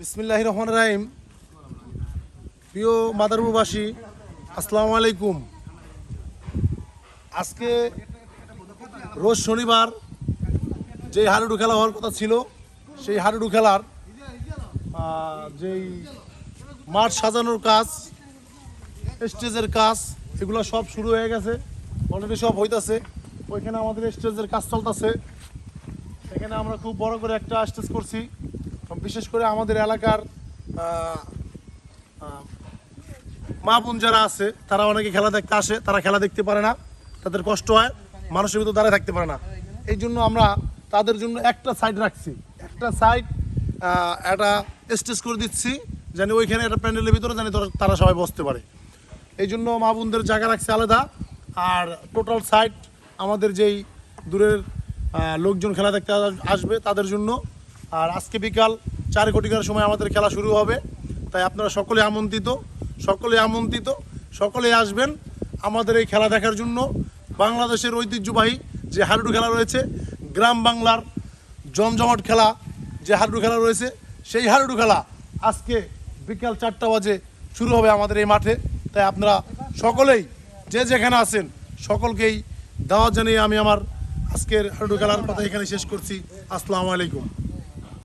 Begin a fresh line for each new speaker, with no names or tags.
বিসমিল্লাহ রহমান রাহিম। প্রিয় মাদারপুরবাসী, আসসালামু আলাইকুম। আজকে রোজ শনিবার যে হাডুডু খেলা হওয়ার কথা ছিল, সেই হাডুডু খেলার যেই মাঠ সাজানোর কাজ, স্টেজের কাজ, এগুলো সব শুরু হয়ে গেছে অলরেডি সব হইতাছে। ওইখানে আমাদের স্টেজের কাজ চলতেছে। সেখানে আমরা খুব বড় করে একটা স্টেজ করছি। বিশেষ করে আমাদের এলাকার মা বোন যারা আছে, তারা অনেকে খেলা দেখতে আসে, তারা খেলা দেখতে পারে না। তাদের কষ্ট হয়, মানুষের ভিতর দাঁড়ায় থাকতে পারে না। এই জন্য আমরা তাদের জন্য একটা সাইড রাখছি। একটা সাইড একটা স্টেজ করে দিচ্ছি জানি ওইখানে একটা প্যান্ডেলের ভিতরে জানি তারা- সবাই বসতে পারে। এই জন্য মা বোনদের জায়গা রাখছে আলাদা। আর টোটাল সাইট আমাদের যেই দূরের লোকজন খেলা দেখতে আসবে তাদের জন্য আর আজকে বিকাল চার কোটিকার সময় আমাদের খেলা শুরু হবে। তাই আপনারা সকলে আমন্ত্রিত সকলে আমন্ত্রিত, সকলে আসবেন আমাদের এই খেলা দেখার জন্য। বাংলাদেশের ঐতিহ্যবাহী যে হাডুডু খেলা রয়েছে, গ্রাম বাংলার জমজমাট খেলা যে হাডুডু খেলা রয়েছে, সেই হাডুডু খেলা আজকে বিকাল চারটা বাজে শুরু হবে আমাদের এই মাঠে। তাই আপনারা সকলেই যে যেখানে আছেন, সকলকেই দাওয়াত জানিয়ে আমি আমার আজকের হাডুডু খেলার কথা এখানে শেষ করছি। আসসালামু আলাইকুম।